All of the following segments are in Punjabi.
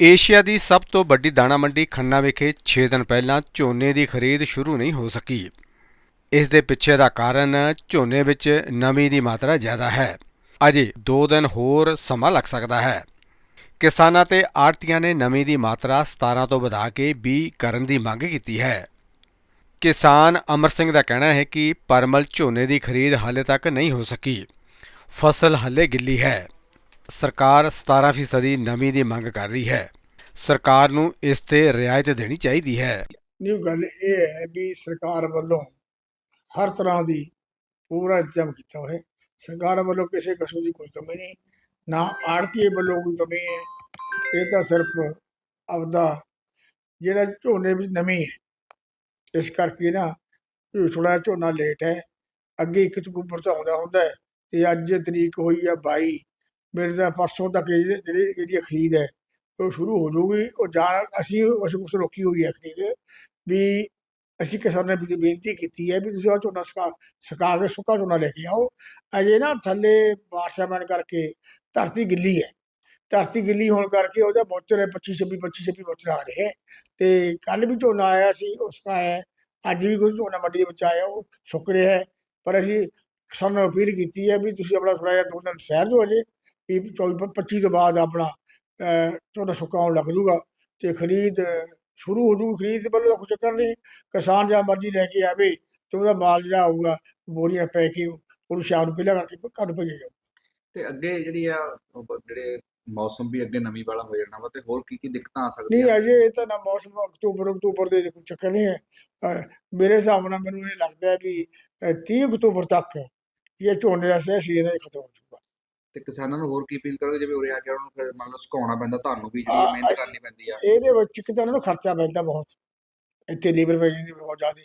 ਏਸ਼ੀਆ ਦੀ ਸਭ ਤੋਂ ਵੱਡੀ ਦਾਣਾ ਮੰਡੀ ਖੰਨਾ ਵਿਖੇ 6 ਦਿਨ ਪਹਿਲਾਂ ਝੋਨੇ ਦੀ ਖਰੀਦ ਸ਼ੁਰੂ ਨਹੀਂ ਹੋ ਸਕੀ। ਇਸ ਦੇ ਪਿੱਛੇ ਦਾ ਕਾਰਨ ਝੋਨੇ ਵਿੱਚ ਨਮੀ ਦੀ ਮਾਤਰਾ ਜ਼ਿਆਦਾ ਹੈ। ਅਜੇ 2 ਦਿਨ ਹੋਰ ਸਮਾਂ ਲੱਗ ਸਕਦਾ ਹੈ। ਕਿਸਾਨਾਂ ਤੇ ਆੜਤੀਆਂ ਨੇ ਨਮੀ ਦੀ ਮਾਤਰਾ 17 ਤੋਂ ਵਧਾ ਕੇ 20 ਕਰਨ ਦੀ ਮੰਗ ਕੀਤੀ ਹੈ। ਕਿਸਾਨ ਅਮਰ ਸਿੰਘ ਦਾ ਕਹਿਣਾ ਹੈ ਕਿ ਪਰਮਲ ਝੋਨੇ ਦੀ ਖਰੀਦ ਹਾਲੇ ਤੱਕ ਨਹੀਂ ਹੋ ਸਕੀ। ਫਸਲ ਹੱਲੇ ਗਿੱਲੀ ਹੈ। ਸਰਕਾਰ 17% ਦੀ ਨਮੀ ਦੀ ਮੰਗ ਕਰ ਰਹੀ ਹੈ। ਸਰਕਾਰ ਨੂੰ ਇਸ ਤੇ ਰਿਆਇਤ ਦੇਣੀ ਚਾਹੀਦੀ ਹੈ। ਨਹੀਂ, ਗੱਲ ਇਹ ਹੈ ਵੀ ਸਰਕਾਰ ਵੱਲੋਂ ਹਰ ਤਰ੍ਹਾਂ ਦੀ ਪੂਰਾ ਇੰਤਜ਼ਾਮ ਕੀਤਾ ਹੋਇਆ ਹੈ। ਸਰਕਾਰ ਵੱਲੋਂ ਕਿਸੇ ਕਿਸਮ ਦੀ ਕੋਈ ਕਮੀ ਨਹੀਂ। ਨਾ ਆੜਤੀਏ ਵੱਲੋਂ ਕੋਈ ਕਮੀ ਹੈ। ਇਹ ਤਾਂ ਸਿਰਫ ਆਪਦਾ ਜਿਹੜਾ ਝੋਨੇ ਵਿੱਚ ਨਮੀ ਹੈ, ਇਸ ਕਰਕੇ ਨਾ ਥੋੜਾ ਝੋਨਾ ਲੇਟ ਹੈ। ਅੱਗੇ ਇੱਕ ਅਕਤੂਬਰ ਤੋਂ ਆਉਂਦਾ ਹੁੰਦਾ ਹੈ ਤੇ ਅੱਜ ਤਰੀਕ ਹੋਈ ਆ 22 ਮੇਰੇ ਤਾਂ ਪਰਸੋਂ ਤੱਕ ਇਹ ਜਿਹੜੀ ਇਹਦੀ ਖਰੀਦ ਹੈ, ਉਹ ਸ਼ੁਰੂ ਹੋ ਜਾਊਗੀ। ਉਹ ਜਾਣ ਅਸੀਂ ਉਸ ਉਸ ਰੋਕੀ ਹੋਈ ਹੈ ਖਰੀਦ ਵੀ ਅਸੀਂ ਕਿਸਾਨਾਂ ਨੂੰ ਬੇਨਤੀ ਕੀਤੀ ਹੈ ਵੀ ਤੁਸੀਂ ਉਹ ਝੋਨਾ ਸੁਕਾ ਸੁਕਾ ਕੇ, ਸੁੱਕਾ ਝੋਨਾ ਲੈ ਕੇ ਆਓ। ਅਜੇ ਨਾ ਥੱਲੇ ਬਾਰਸ਼ਾਂ ਪੈਣ ਕਰਕੇ ਧਰਤੀ ਗਿੱਲੀ ਹੈ। ਧਰਤੀ ਗਿੱਲੀ ਹੋਣ ਕਰਕੇ ਉਹਦਾ ਬੋਚਰ ਹੈ 25 26 25 26 ਮੋਚਰ ਆ ਰਹੇ ਹੈ ਤੇ ਕੱਲ ਵੀ ਝੋਨਾ ਆਇਆ ਸੀ, ਉਸ ਦਾ ਹੈ, ਅੱਜ ਵੀ ਕੋਈ ਝੋਨਾ ਮੰਡੀ ਦੇ ਵਿੱਚ ਆਇਆ, ਉਹ ਸੁੱਕ ਰਿਹਾ ਹੈ। ਪਰ ਅਸੀਂ ਕਿਸਾਨਾਂ ਨੂੰ ਅਪੀਲ ਕੀਤੀ ਹੈ ਵੀ ਤੁਸੀਂ ਆਪਣਾ ਥੋੜਾ ਜਿਹਾ ਦੋ ਦਿਨ ਸਹਿਰ ਹੋ ਜੇ ਵੀ 24 25 ਤੋਂ ਬਾਅਦ ਆਪਣਾ ਅਹ, ਝੋਨਾ ਸੁੱਕਾਉਣ ਲੱਗ ਜੂਗਾ ਤੇ ਖਰੀਦ ਸ਼ੁਰੂ ਹੋ ਜੂ ਖਰੀਦ ਵੱਲੋਂ ਤਾਂ ਕੁਝ ਚੱਕਰ ਨਹੀਂ ਕਿਸਾਨ ਜਾਂ ਮਰਜ਼ੀ ਲੈ ਕੇ ਆਵੇ ਤੇ ਉਹਦਾ ਮਾਲ ਜਿਹੜਾ ਆਊਗਾ ਬੋਰੀਆਂ ਪੈ ਕੇ ਉਹਨੂੰ ਸ਼ਾਮ ਨੂੰ ਪਹਿਲਾਂ ਕਰਕੇ ਘਰ ਭੇਜਿਆ ਜਾਊ ਤੇ ਅੱਗੇ ਜਿਹੜੀ ਆ ਜਿਹੜੇ ਮੌਸਮ ਵੀ ਅੱਗੇ ਨਮੀ ਵਾਲਾ ਹੋ ਜਾਣਾ ਵਾ ਤੇ ਹੋਰ ਕੀ ਕੀ ਦਿੱਕਤਾਂ ਆ ਨਹੀਂ ਸਕਦੀਆਂ ਅਜੇ ਇਹ ਤਾਂ ਨਾ ਮੌਸਮ ਅਕਤੂਬਰ ਅਕਤੂਬਰ ਦੇ ਕੋਈ ਚੱਕਰ ਨਹੀਂ ਹੈ। ਮੇਰੇ ਹਿਸਾਬ ਨਾਲ ਮੈਨੂੰ ਇਹ ਲੱਗਦਾ ਹੈ ਵੀ ਅਹ, 30 ਅਕਤੂਬਰ ਤੱਕ ਇਹ ਝੋਨੇ ਦਾ ਸੀਜ਼ਨ ਹੈ ਖਤਮ ਹੋ ਜਾਊਗਾ ਤੇ ਕਿਸਾਨਾਂ ਨੂੰ ਹੋਰ ਕੀ ਅਪੀਲ ਕਰੋਗੇ? ਜਿਵੇਂ ਉਰੇ ਆ ਕੇ ਉਹਨਾਂ ਨੂੰ ਫਿਰ ਮੰਨ ਲਓ ਸੁਕਾਉਣਾ ਪੈਂਦਾ ਤੁਹਾਨੂੰ ਵੀ ਜਿਹੜੀ ਮਿਹਨਤ ਕਰਨੀ ਪੈਂਦੀ ਆ। ਇਹਦੇ ਵਿੱਚ ਇੱਕ ਤਾਂ ਉਹਨਾਂ ਨੂੰ ਖਰਚਾ ਪੈਂਦਾ ਬਹੁਤ। ਇੱਥੇ ਲੇਬਰ ਪੈ ਜਾਂਦੀ ਬਹੁਤ ਜ਼ਿਆਦਾ।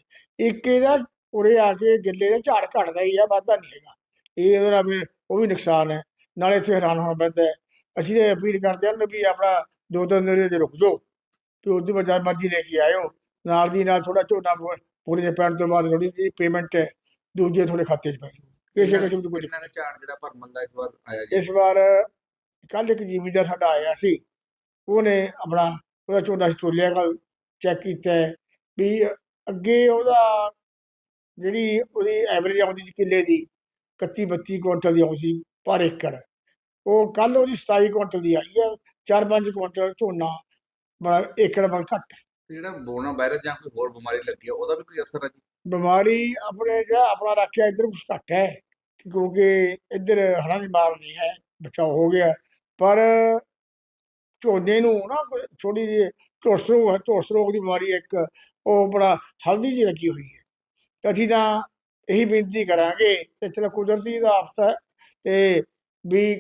ਇੱਕ ਇਹਦਾ ਉਰੇ ਆ ਕੇ ਗਿੱਲੇ ਦਾ ਝਾੜ ਘਟਦਾ ਹੀ ਆ ਵਾਧਾ ਨਹੀਂ ਹੈਗਾ। ਇਹ ਉਹਦਾ ਫਿਰ ਉਹ ਵੀ ਨੁਕਸਾਨ ਹੈ। ਨਾਲੇ ਇੱਥੇ ਹੈਰਾਨ ਹੋਣਾ ਪੈਂਦਾ ਹੈ। ਅਸੀਂ ਇਹ ਅਪੀਲ ਕਰਦੇ ਹਾਂ ਵੀ ਆਪਣਾ ਦੋ ਤਿੰਨ ਦਿਨ ਜੇ ਰੁਕ ਜਾਓ ਤੇ ਬਾਅਦ ਜਦ ਮਰਜ਼ੀ ਲੈ ਕੇ ਆਇਓ। ਨਾਲ ਦੀ ਨਾਲ ਥੋੜਾ ਝੋਨਾ ਪੂਰੇ ਦੇ ਪੈਣ ਤੋਂ ਬਾਅਦ ਥੋੜੀ ਜਿਹੀ ਪੇਮੈਂਟ ਹੈ ਦੂਜੇ ਥੋੜੇ ਖਾਤੇ 'ਚ ਪੈ ਜੂ ਕਿਸੇ ਕਿਸਮ ਦੀ ਕੋਈ ਦਿੱਕਤ ਦਾ ਝਾੜ ਜਿਹੜਾ ਭਰਮਲ ਦਾ ਇਸ ਵਾਰ ਆਇਆ। ਜੀ? ਇਸ ਵਾਰ ਕੱਲ ਇੱਕ ਜ਼ਿਮੀਂਦਾਰ ਸਾਡਾ ਆਇਆ ਸੀ। ਉਹਨੇ ਆਪਣਾ ਉਹਦਾ ਝੋਨਾ ਸੀ ਤੋਲਿਆ ਕੱਲ ਚੈੱਕ ਕੀਤਾ ਹੈ ਵੀ ਅੱਗੇ ਉਹਦਾ ਜਿਹੜੀ ਉਹਦੀ ਐਵਰੇਜ ਆਉਂਦੀ ਸੀ ਕਿੱਲੇ ਦੀ 31 32 ਕੁਇੰਟਲ ਦੀ ਆਉਂਦੀ ਸੀ ਪਰ ਏਕੜ। ਉਹ ਕੱਲ ਉਹਦੀ 27 ਕੁਇੰਟਲ ਦੀ ਆਈ ਹੈ 4-5 ਕੁਇੰਟਲ ਝੋਨਾ ਬੜਾ ਏਕੜ ਬੜਾ ਘੱਟ ਹੈ। ਜਿਹੜਾ ਬੋਨਾ ਵਾਇਰਸ ਜਾਂ ਕੋਈ ਹੋਰ ਬਿਮਾਰੀ ਲੱਗੀ ਆ ਉਹਦਾ ਵੀ ਕੋਈ ਅਸਰ ਆ ਜੀ? ਬਿਮਾਰੀ ਆਪਣੇ ਜਿਹੜਾ ਆਪਣਾ ਰੱਖਿਆ ਇੱਧਰ ਕੁਛ ਘੱਟ ਹੈ, ਕਿਉਂਕਿ ਇੱਧਰ ਹੜ੍ਹਾਂ ਦੀ ਮਾਰ ਨਹੀਂ ਹੈ ਬਚਾਓ ਹੋ ਗਿਆ ਪਰ ਝੋਨੇ ਨੂੰ ਨਾ ਥੋੜੀ ਜਿਹੀ ਝੁਲਸ ਰੋਗ ਹੈ ਰੋਗ ਦੀ ਬਿਮਾਰੀ ਇੱਕ ਉਹ ਬੜਾ ਹਲਦੀ ਜਿਹੀ ਲੱਗੀ ਹੋਈ ਹੈ। ਤੇ ਅਸੀਂ ਤਾਂ ਇਹੀ ਬੇਨਤੀ ਕਰਾਂਗੇ, ਤੇ ਚਲੋ ਕੁਦਰਤੀ ਦਾ ਆਫਤ ਹੈ, ਤੇ ਵੀ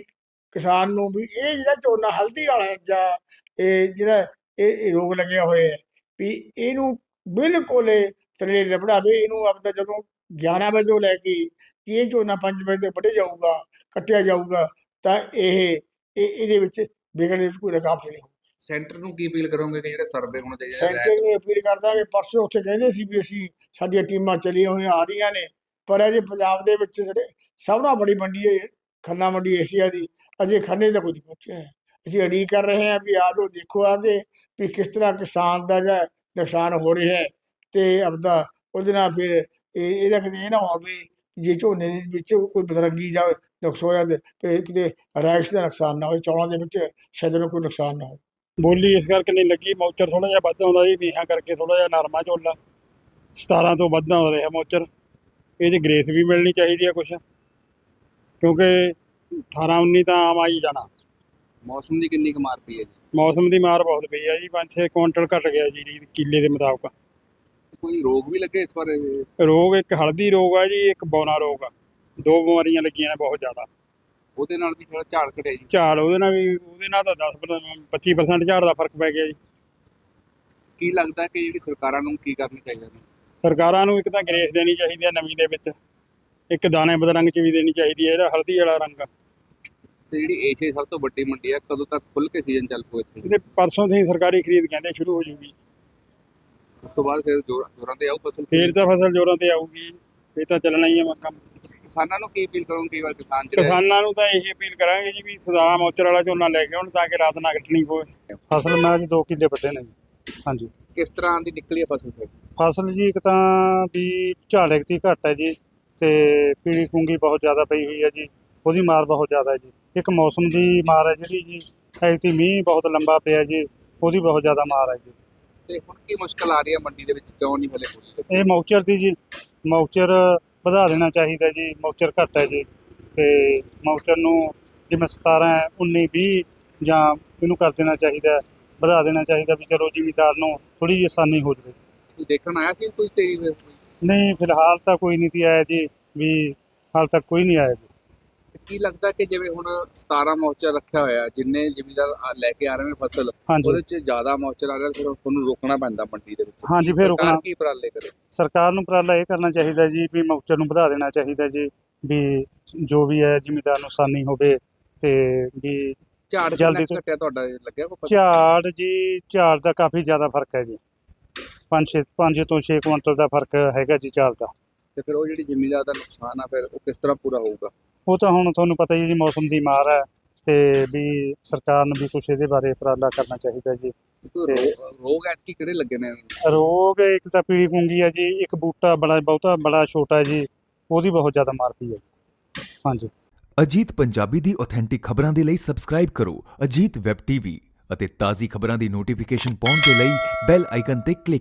ਕਿਸਾਨ ਨੂੰ ਵੀ ਇਹ ਜਿਹੜਾ ਝੋਨਾ ਹਲਦੀ ਵਾਲਾ ਜਾਂ ਇਹ ਜਿਹੜਾ ਇਹ ਰੋਗ ਲੱਗਿਆ ਹੋਇਆ ਹੈ, ਵੀ ਇਹਨੂੰ ਬਿਲਕੁਲ ਥੱਲੇ ਲਪੜਾਵੇ ਇਹਨੂੰ ਆਪਦਾ ਜਦੋਂ 11 ਵਜੇ ਤੋਂ ਲੈ ਕੇ ਕਿ ਇਹ ਝੋਨਾ 5 ਵਜੇ ਤੱਕ ਵੱਢਿਆ ਜਾਊਗਾ ਕੱਟਿਆ ਜਾਊਗਾ ਤਾਂ ਇਹ ਇਹ ਇਹਦੇ ਵਿੱਚ ਵਿਗੜਨ ਦੀ ਕੋਈ ਰੁਕਾਵਟ ਨਹੀਂ ਸੈਂਟਰ ਨੂੰ ਕੀ ਅਪੀਲ ਕਰੋਗੇ ਕਿ ਜਿਹੜੇ ਸਰਵੇ ਹੋਣੇ ਚਾਹੀਦੇ ਆ, ਸੈਂਟਰ ਨੂੰ ਅਪੀਲ ਕਰਦਾ ਕਿ ਪਰਸੋਂ ਉੱਥੇ ਕਹਿੰਦੇ ਸੀ ਵੀ ਅਸੀਂ ਸਾਡੀਆਂ ਟੀਮਾਂ ਚਲੀਆਂ ਹੋਈਆਂ ਆ ਰਹੀਆਂ ਨੇ ਪਰ ਅਜੇ ਪੰਜਾਬ ਦੇ ਵਿੱਚ ਜਿਹੜੇ ਸਭ ਨਾਲੋਂ ਬੜੀ ਮੰਡੀ ਹੈ ਖੰਨਾ ਮੰਡੀ ਏਸ਼ੀਆ ਦੀ ਅਜੇ ਖੰਨੇ ਤੱਕ ਨਹੀਂ ਪਹੁੰਚਿਆ ਹੈ। ਅਸੀਂ ਉਡੀਕ ਕਰ ਰਹੇ ਹਾਂ ਵੀ ਆ ਜਾਓ ਦੇਖੋ ਆਗੇ ਵੀ ਕਿਸ ਤਰ੍ਹਾਂ ਕਿਸਾਨ ਦਾ ਜਿਹੜਾ ਨੁਕਸਾਨ ਹੋ ਰਿਹਾ ਹੈ ਤੇ ਆਪਦਾ ਉਹਦੇ ਨਾਲ ਫਿਰ ਇਹ, ਇਹਦਾ ਕਿਤੇ ਇਹ ਨਾ ਹੋਵੇ ਜੇ ਝੋਨੇ ਦੇ ਵਿੱਚ ਕੋਈ ਬਦਰੰਗੀ ਜਾਂ ਨੁਕਸ ਹੋਇਆ ਤੇ ਕਿਤੇ ਰੈਕਸ ਦਾ ਨੁਕਸਾਨ ਨਾ ਹੋਵੇ ਚੌਲਾਂ ਦੇ ਵਿੱਚ ਸ਼ਾਇਦ ਨੂੰ ਕੋਈ ਨੁਕਸਾਨ ਨਾ ਹੋਵੇ ਬੋਲੀ ਇਸ ਕਰਕੇ ਨਹੀਂ ਲੱਗੀ, ਮੌਚਰ ਥੋੜਾ ਜਿਹਾ ਵੱਧ ਆਉਂਦਾ ਜੀ ਨੀਹਾਂ ਕਰਕੇ ਥੋੜਾ ਜਿਹਾ ਨਰਮਾ ਝੋਲਾ 17 ਤੋਂ ਵੱਧ ਆਉਂਦਾ ਰਿਹਾ ਮੌਚਰ। ਇਹ 'ਚ ਗ੍ਰੇਸ ਵੀ ਮਿਲਣੀ ਚਾਹੀਦੀ ਆ ਕੁਛ। ਕਿਉਂਕਿ 18 19 ਤਾਂ ਆਮ ਆਈ ਜਾਣਾ। ਮੌਸਮ ਦੀ ਕਿੰਨੀ ਕੁ ਮਾਰ ਪਈ ਹੈ ਜੀ? ਮੌਸਮ ਦੀ ਮਾਰ ਬਹੁਤ ਪਈ ਆ ਜੀ 5-6 ਕੁਇੰਟਲ ਘਟ ਗਿਆ ਜੀ ਕਿੱਲੇ ਦੇ ਮੁਤਾਬਕ। ਕੋਈ ਰੋਗ ਵੀ ਲੱਗੇ ਇਸ ਵਾਰ ਇਹ? ਰੋਗ ਇੱਕ ਹਲਦੀ ਰੋਗ ਆ ਜੀ ਇੱਕ ਬੌਨਾ ਰੋਗ ਆ। ਦੋ ਬਿਮਾਰੀਆਂ ਲੱਗੀਆਂ ਨੇ ਬਹੁਤ ਜ਼ਿਆਦਾ। ਉਹਦੇ ਨਾਲ ਵੀ ਥੋੜਾ ਝਾੜ ਘਟਿਆ ਜੀ। ਝਾੜ ਉਹਦੇ ਨਾਲ ਵੀ ਉਹਦੇ ਨਾਲ ਤਾਂ 10 25% ਝਾੜ ਦਾ ਫ਼ਰਕ ਪੈ ਗਿਆ ਜੀ। ਕੀ ਲੱਗਦਾ ਕਿ ਜਿਹੜੀ ਸਰਕਾਰਾਂ ਨੂੰ ਕੀ ਕਰਨੀ ਚਾਹੀਦੀ ਹੈ? ਸਰਕਾਰਾਂ ਨੂੰ ਇੱਕ ਤਾਂ ਗ੍ਰੇਸ ਦੇਣੀ ਚਾਹੀਦੀ ਹੈ ਨਵੀਂ ਦੇ ਵਿੱਚ। ਇੱਕ ਦਾਣੇ ਬਦਰੰਗ ਚ ਵੀ ਦੇਣੀ ਚਾਹੀਦੀ ਹੈ ਜਿਹੜਾ ਹਲਦੀ ਵਾਲਾ ਰੰਗ ਆ। ਤੇ ਜਿਹੜੀ ਏਸ਼ੀਆ ਦੀ ਸਭ ਤੋਂ ਵੱਡੀ ਮੰਡੀ ਹੈ ਕਦੋਂ ਤੱਕ ਖੁੱਲ ਕੇ ਸੀਜ਼ਨ ਚੱਲ ਪਊ ਇੱਥੇ? ਇਹਦੇ ਪਰਸੋਂ ਤੋਂ ਹੀ ਸਰਕਾਰੀ ਖਰੀਦ ਕਹਿੰਦੇ ਸ਼ੁਰੂ ਹੋ ਜੂਗੀ। ਉਸ ਤੋਂ ਬਾਅਦ ਫਿਰ ਜ਼ੋਰ- ਜ਼ੋਰਾਂ ਤੇ ਆਊ ਫਸਲ? ਫੇਰ ਤਾਂ ਫਸਲ ਜੋਰਾਂ ਤੇ ਆਊਗੀ ਇਹ ਤਾਂ ਚੱਲਣਾ ਹੀ ਹੈ ਕੰਮ ਕਿਸਾਨਾਂ ਨੂੰ ਕੀ ਅਪੀਲ ਕਰੂੰ ਕਈ ਵਾਰ ਕਿਸਾਨ ਜਿਹੜੇ ਕਿਸਾਨਾਂ ਨੂੰ ਤਾਂ ਇਹੀ ਅਪੀਲ ਕਰਾਂਗੇ ਜੀ ਵੀ ਸਦਾਰਾ ਮੌਚਰ ਵਾਲਾ ਝੋਨਾ ਲੈ ਕੇ ਆਉਣ ਤਾਂ ਕਿ ਰਾਤ ਨਾ ਕੱਟਣੀ ਪਵੇ। ਫਸਲ ਮੈਂ ਜੀ 2 ਕਿੱਲੇ ਵੱਡੇ ਨੇ ਜੀ। ਹਾਂਜੀ। ਕਿਸ ਤਰ੍ਹਾਂ ਦੀ ਨਿਕਲੀ ਹੈ ਫਸਲ ਫਿਰ? ਫਸਲ ਜੀ ਇੱਕ ਤਾਂ ਵੀ ਝਾੜ ਦੀ ਘੱਟ ਹੈ ਜੀ ਤੇ ਪੀਲੀ ਕੁੰਗੀ ਬਹੁਤ ਜ਼ਿਆਦਾ ਪਈ ਹੋਈ ਹੈ ਜੀ। ਉਹਦੀ ਮਾਰ ਬਹੁਤ ਜ਼ਿਆਦਾ ਹੈ ਜੀ। ਇੱਕ ਮੌਸਮ ਦੀ ਮਾਰ ਹੈ ਜਿਹੜੀ ਜੀ। ਐਤੀ ਮੀਂਹ ਬਹੁਤ ਲੰਬਾ ਪਿਆ ਜੀ ਉਹਦੀ ਬਹੁਤ ਜ਼ਿਆਦਾ ਮਾਰ ਹੈ ਜੀ। ਤੇ ਹੁਣ ਕੀ ਮੁਸ਼ਕਲ ਆ ਰਹੀ ਹੈ ਮੰਡੀ ਦੇ ਵਿੱਚ? ਕਿਉਂ ਨਹੀਂ ਹਲੇ ਹੋਈ ਇਹ ਮੌਚਰ ਦੀ ਜੀ ਮੌਚਰ ਵਧਾ ਦੇਣਾ ਚਾਹੀਦਾ ਜੀ ਮੌਚਰ ਘੱਟ ਹੈ ਜੀ। ਤੇ ਮੌਚਰ ਨੂੰ ਜਿਵੇਂ 17 ਹੈ 19 20 ਜਾਂ ਇਹਨੂੰ ਕਰ ਦੇਣਾ ਚਾਹੀਦਾ ਵਧਾ ਦੇਣਾ ਚਾਹੀਦਾ ਵੀ ਚਲੋ ਜ਼ਿਮੀਦਾਰ ਨੂੰ ਥੋੜੀ ਜਿਹੀ ਆਸਾਨੀ ਹੋ ਜਾਵੇ। ਕੋਈ ਦੇਖਣ ਆਇਆ ਸੀ ਕੋਈ ਤੇਰੀ? ਨਹੀਂ ਫਿਲਹਾਲ ਤਾਂ ਕੋਈ ਨਹੀਂ ਸੀ ਆਇਆ ਜੀ ਵੀ ਹਾਲ ਤੱਕ ਕੋਈ ਨਹੀਂ ਆਇਆ ਜੀ। ਕੀ ਲੱਗਦਾ ਕਿ ਜਿਵੇਂ ਹੁਣ 17 ਮੌਚਰ ਰੱਖਿਆ ਹੋਇਆ ਜਿੰਨੇ ਜ਼ਿਮੀਦਾਰ ਲੈ ਕੇ ਆ ਰਹੇ ਨੇ ਫਸਲ ਹਾਂਜੀ। ਉਹਦੇ 'ਚ ਜ਼ਿਆਦਾ ਮੌਚਰ ਆ ਰਿਹਾ ਫਿਰ ਤੁਹਾਨੂੰ ਰੋਕਣਾ ਪੈਂਦਾ ਮੰਡੀ ਦੇ ਵਿੱਚ। ਹਾਂਜੀ, ਫਿਰ ਸਰਕਾਰ ਰੋਕਣਾ। ਕੀ ਉਪਰਾਲੇ ਕਰੇ? ਸਰਕਾਰ ਨੂੰ ਉਪਰਾਲਾ ਇਹ ਕਰਨਾ ਚਾਹੀਦਾ ਜੀ ਵੀ ਮੌਚਰ ਨੂੰ ਵਧਾ ਦੇਣਾ ਚਾਹੀਦਾ ਜੀ ਵੀ ਜੋ ਵੀ ਹੈ ਜ਼ਿਮੀਦਾਰ ਨੂੰ ਆਸਾਨੀ ਹੋਵੇ ਤੇ ਵੀ ਝਾੜ ਕਿੰਨਾ ਜਲਦੀ ਕੁ ਤੋਂ- ਘਟਿਆ ਤੁਹਾਡਾ ਲੱਗਿਆ ਕੋਈ ਪਤਾ? ਝਾੜ ਜੀ ਝਾੜ ਦਾ ਕਾਫੀ ਜ਼ਿਆਦਾ ਫ਼ਰਕ ਹੈ ਜੀ। 5 5 ਤੋਂ 6 ਕੁਇੰਟਲ ਦਾ ਫ਼ਰਕ ਹੈਗਾ ਜੀ ਝਾੜ ਦਾ। ਤੇ ਫਿਰ ਉਹ ਜਿਹੜੀ ਜ਼ਿਮੀਦਾਰ ਦਾ ਨੁਕਸਾਨ ਆ ਫਿਰ ਉਹ ਕਿਸ ਤਰ੍ਹਾਂ ਪੂਰਾ ਹੋਊਗਾ? ਉਹ ਤਾਂ ਹੁਣ ਤੁਹਾਨੂੰ ਪਤਾ ਹੀ ਹੈ ਜੀ ਮੌਸਮ ਦੀ ਮਾਰ ਹੈ ਤੇ ਵੀ ਸਰਕਾਰ ਨੂੰ ਵੀ ਕੁਛ ਇਹਦੇ ਬਾਰੇ ਉਪਰਾਲਾ ਕਰਨਾ ਚਾਹੀਦਾ ਜੀ। ਤੇ- ਰੋਗ ਐਤਕੀ ਕਿਹੜੇ ਲੱਗੇ ਨੇ? ਰੋਗ ਇੱਕ ਤਾਂ ਪੀਲੀ ਕੁੰਗੀ ਹੈ ਜੀ ਇੱਕ ਬੂਟਾ ਬੜਾ ਬਹੁਤਾ ਬੜਾ ਛੋਟਾ ਹੈ ਜੀ ਉਹਦੀ ਬਹੁਤ ਜ਼ਿਆਦਾ ਮਾਰ ਪਈ ਹੈ ਹਾਂਜੀ। ਅਜੀਤ ਪੰਜਾਬੀ ਦੀ ਆਥੈਂਟਿਕ ਖਬਰਾਂ ਦੇ ਲਈ ਸਬਸਕ੍ਰਾਈਬ ਕਰੋ ਅਜੀਤ ਵੈਬ ਟੀਵੀ ਅਤੇ ਤਾਜ਼ੀ ਖਬਰਾਂ ਦੀ ਨੋਟੀਫਿਕੇਸ਼ਨ ਪਾਉਣ ਦੇ ਲਈ ਬੈਲ ਆਈਕਨ ਤੇ ਕਲਿੱਕ